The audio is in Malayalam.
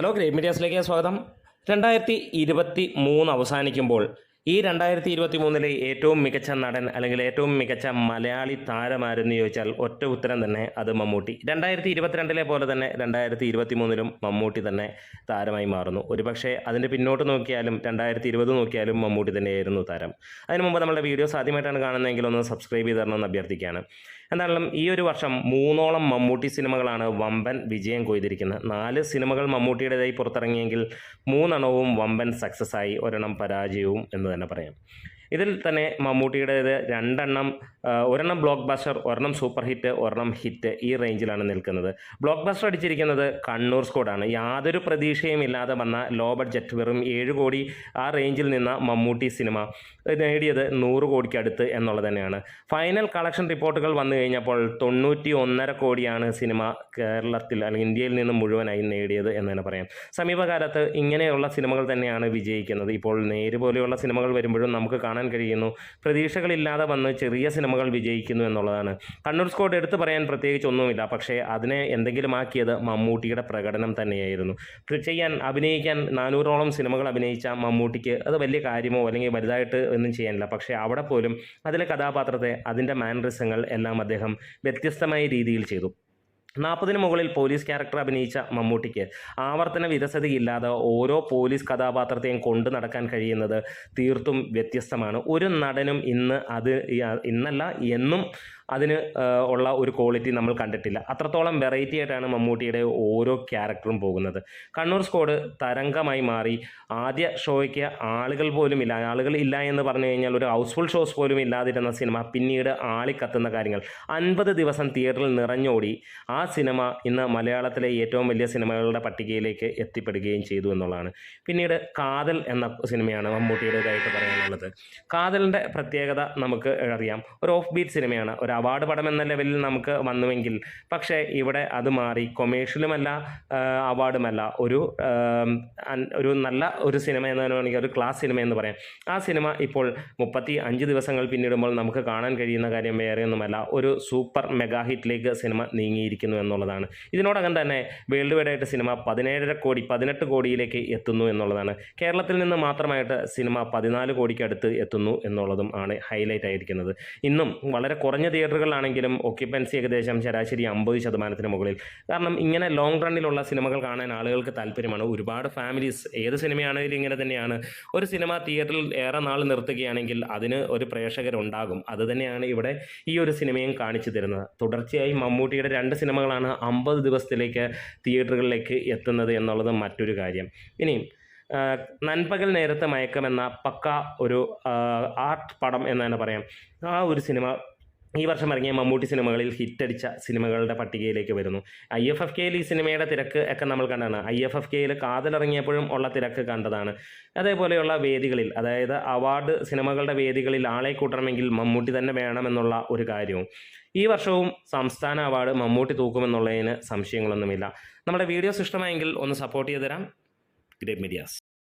ഹലോ ഗ്രേറ്റ് മീഡിയാസിലേക്ക് സ്വാഗതം. രണ്ടായിരത്തി ഇരുപത്തി മൂന്ന് അവസാനിക്കുമ്പോൾ ഈ രണ്ടായിരത്തി ഇരുപത്തി മൂന്നിലെ ഏറ്റവും മികച്ച നടൻ അല്ലെങ്കിൽ ഏറ്റവും മികച്ച മലയാളി താരമാരെന്ന് ചോദിച്ചാൽ ഒറ്റ ഉത്തരം തന്നെ അത് മമ്മൂട്ടി. രണ്ടായിരത്തി ഇരുപത്തിരണ്ടിലെ പോലെ തന്നെ രണ്ടായിരത്തി ഇരുപത്തി മൂന്നിലും മമ്മൂട്ടി തന്നെ താരമായി മാറുന്നു. ഒരുപക്ഷെ അതിന്റെ പിന്നോട്ട് നോക്കിയാലും രണ്ടായിരത്തി ഇരുപത് നോക്കിയാലും മമ്മൂട്ടി തന്നെയായിരുന്നു താരം. അതിനു മുമ്പ് നമ്മുടെ വീഡിയോസ് ആദ്യമായിട്ടാണ് കാണുന്നതെങ്കിൽ ഒന്ന് സബ്സ്ക്രൈബ് ചെയ്ത് തരണമെന്ന് അഭ്യർത്ഥിക്കുകയാണ്. എന്തായാലും ഈ ഒരു വർഷം മൂന്നോളം മമ്മൂട്ടി സിനിമകളാണ് വമ്പൻ വിജയം കൊയ്തിരിക്കുന്നത്. നാല് സിനിമകൾ മമ്മൂട്ടിയുടേതായി പുറത്തിറങ്ങിയെങ്കിൽ മൂന്നെണ്ണവും വമ്പൻ സക്സസ് ആയി ഒരെണ്ണം പരാജയവും എന്ന് തന്നെ പറയാം. ഇതിൽ തന്നെ മമ്മൂട്ടിയുടെ രണ്ടെണ്ണം ഒരെണ്ണം ബ്ലോക്ക് ബസ്റ്റർ ഒരെണ്ണം സൂപ്പർ ഹിറ്റ് ഒരെണ്ണം ഹിറ്റ് ഈ റേഞ്ചിലാണ് നിൽക്കുന്നത്. ബ്ലോക്ക് ബസ്റ്റർ അടിച്ചിരിക്കുന്നത് കണ്ണൂർ സ്കോഡാണ് യാതൊരു പ്രതീക്ഷയും ഇല്ലാതെ വന്ന ലോ ബഡ്ജറ്റ് വെറും ഏഴ് കോടി ആ റേഞ്ചിൽ നിന്ന മമ്മൂട്ടി സിനിമ നേടിയത് നൂറ് കോടിക്ക് അടുത്ത് എന്നുള്ളത് തന്നെയാണ്. ഫൈനൽ കളക്ഷൻ റിപ്പോർട്ടുകൾ വന്നു കഴിഞ്ഞപ്പോൾ തൊണ്ണൂറ്റി ഒന്നര കോടിയാണ് സിനിമ കേരളത്തിൽ അല്ലെങ്കിൽ ഇന്ത്യയിൽ നിന്നും മുഴുവനായി നേടിയത് എന്ന് തന്നെ പറയാം. സമീപകാലത്ത് ഇങ്ങനെയുള്ള സിനിമകൾ തന്നെയാണ് വിജയിക്കുന്നത്. ഇപ്പോൾ നേര് പോലെയുള്ള സിനിമകൾ വരുമ്പോഴും നമുക്ക് കാണാൻ കഴിയുന്നു. പ്രതീക്ഷകളില്ലാതെ വന്ന് ചെറിയ സിനിമകൾ വിജയിക്കുന്നു എന്നുള്ളതാണ്. കണ്ണൂർ സ്കോഡ് എടുത്തു പറയാൻ പ്രത്യേകിച്ച് ഒന്നുമില്ല. പക്ഷേ അതിനെ എന്തെങ്കിലും ആക്കിയത് മമ്മൂട്ടിയുടെ പ്രകടനം തന്നെയായിരുന്നു. ചെയ്യാൻ അഭിനയിക്കാൻ നാനൂറോളം സിനിമകൾ അഭിനയിച്ച മമ്മൂട്ടിക്ക് അത് വലിയ കാര്യമോ അല്ലെങ്കിൽ വലുതായിട്ട് ഒന്നും ചെയ്യാനില്ല. പക്ഷേ അവിടെ പോലും അതിലെ കഥാപാത്രത്തെ അതിന്റെ മാനറിസങ്ങൾ എല്ലാം അദ്ദേഹം വ്യത്യസ്തമായ രീതിയിൽ ചെയ്തു. നാൽപ്പതിന് മുകളിൽ പോലീസ് ക്യാരക്ടർ അഭിനയിച്ച മമ്മൂട്ടിക്ക് ആവർത്തന വിരസതയില്ലാതെ ഓരോ പോലീസ് കഥാപാത്രത്തെയും കൊണ്ടു നടക്കാൻ കഴിയുന്നത് തീർത്തും വ്യത്യസ്തമാണ്. ഒരു നടനും ഇന്ന് അത് ഇന്നല്ല എന്നും അതിന് ഉള്ള ഒരു ക്വാളിറ്റി നമ്മൾ കണ്ടിട്ടില്ല. അത്രത്തോളം വെറൈറ്റി ആയിട്ടാണ് മമ്മൂട്ടിയുടെ ഓരോ ക്യാരക്ടറും പോകുന്നത്. കണ്ണൂർ സ്കോഡ് തരംഗമായി മാറി. ആദ്യ ഷോയ്ക്ക് ആളുകൾ പോലും ഇല്ല. ആളുകൾ ഇല്ല എന്ന് പറഞ്ഞു കഴിഞ്ഞാൽ ഒരു ഹൗസ്ഫുൾ ഷോസ് പോലും ഇല്ലാതിരുന്ന സിനിമ പിന്നീട് ആളിക്കത്തുന്ന കാര്യങ്ങൾ. അൻപത് ദിവസം തിയേറ്ററിൽ നിറഞ്ഞോടി. ആ സിനിമ ഇന്ന് മലയാളത്തിലെ ഏറ്റവും വലിയ സിനിമകളുടെ പട്ടികയിലേക്ക് എത്തിപ്പെടുകയും ചെയ്തു എന്നുള്ളതാണ്. പിന്നീട് കാതൽ എന്ന സിനിമയാണ് മമ്മൂട്ടിയുടേതായിട്ട് പറയാനുള്ളത്. കാതലിന്റെ പ്രത്യേകത നമുക്ക് അറിയാം. ഒരു ഓഫ് ബീറ്റ് സിനിമയാണ് ഒരു അവാർഡ് പടം എന്ന ലെവലിൽ നമുക്ക് വന്നുവെങ്കിൽ പക്ഷേ ഇവിടെ അത് മാറി കൊമേഴ്ഷ്യലുമല്ല അവാർഡുമല്ല. ഒരു ഒരു നല്ല ഒരു സിനിമ എന്ന് വേണമെങ്കിൽ ഒരു ക്ലാസ് സിനിമ എന്ന് പറയാം. ആ സിനിമ ഇപ്പോൾ മുപ്പത്തി അഞ്ച് ദിവസങ്ങൾ പിന്നിടുമ്പോൾ നമുക്ക് കാണാൻ കഴിയുന്ന കാര്യം വേറെയൊന്നുമല്ല. ഒരു സൂപ്പർ മെഗാ ഹിറ്റിലേക്ക് സിനിമ നീങ്ങിയിരിക്കുന്നു എന്നുള്ളതാണ്. ഇതിനോടകം തന്നെ വേൾഡ് വൈഡ് ആയിട്ട് സിനിമ പതിനേഴര കോടി പതിനെട്ട് കോടിയിലേക്ക് എത്തുന്നു എന്നുള്ളതാണ്. കേരളത്തിൽ നിന്ന് മാത്രമായിട്ട് സിനിമ പതിനാല് കോടിക്കടുത്ത് എത്തുന്നു എന്നുള്ളതും ആണ് ഹൈലൈറ്റ് ആയിരിക്കുന്നത്. ഇന്നും വളരെ കുറഞ്ഞ തിയേറ്ററുകളിലാണെങ്കിലും ഒക്യുപ്പൻസി ഏകദേശം ശരാശരി അമ്പത് ശതമാനത്തിന് മുകളിൽ. കാരണം ഇങ്ങനെ ലോങ് റണ്ണിലുള്ള സിനിമകൾ കാണാൻ ആളുകൾക്ക് താല്പര്യമാണ്. ഒരുപാട് ഫാമിലീസ് ഏത് സിനിമയാണെങ്കിലും ഇങ്ങനെ തന്നെയാണ്. ഒരു സിനിമ തിയേറ്ററിൽ ഏറെ നാൾ നിർത്തുകയാണെങ്കിൽ അതിന് ഒരു പ്രേക്ഷകരുണ്ടാകും. അത് തന്നെയാണ് ഇവിടെ ഈ ഒരു സിനിമയും കാണിച്ചു തരുന്നത്. തുടർച്ചയായി മമ്മൂട്ടിയുടെ രണ്ട് സിനിമകളാണ് അമ്പത് ദിവസത്തിലേക്ക് തിയേറ്ററുകളിലേക്ക് എത്തുന്നത് എന്നുള്ളത് മറ്റൊരു കാര്യം. ഇനിയും നൻപകൽ നേരത്തെ മയക്കമെന്ന പക്ക ഒരു ആർട്ട് പടം എന്ന് തന്നെ പറയാം. ആ ഒരു സിനിമ ഈ വർഷം ഇറങ്ങിയ മമ്മൂട്ടി സിനിമകളിൽ ഹിറ്റടിച്ച സിനിമകളുടെ പട്ടികയിലേക്ക് വരുന്നു. ഐ എഫ് എഫ് കെയിൽ ഈ സിനിമയുടെ തിരക്ക് ഒക്കെ നമ്മൾ കണ്ടതാണ്. ഐ എഫ് എഫ് കെയിൽ കാതലിറങ്ങിയപ്പോഴും ഉള്ള തിരക്ക് കണ്ടതാണ്. അതേപോലെയുള്ള വേദികളിൽ അതായത് അവാർഡ് സിനിമകളുടെ വേദികളിൽ ആളെ കൂട്ടണമെങ്കിൽ മമ്മൂട്ടി തന്നെ വേണമെന്നുള്ള ഒരു കാര്യവും. ഈ വർഷവും സംസ്ഥാന അവാർഡ് മമ്മൂട്ടി തൂക്കുമെന്നുള്ളതിന് സംശയങ്ങളൊന്നുമില്ല. നമ്മുടെ വീഡിയോസ് ഇഷ്ടമായെങ്കിൽ ഒന്ന് സപ്പോർട്ട് ചെയ്ത് തരാം. Great medias.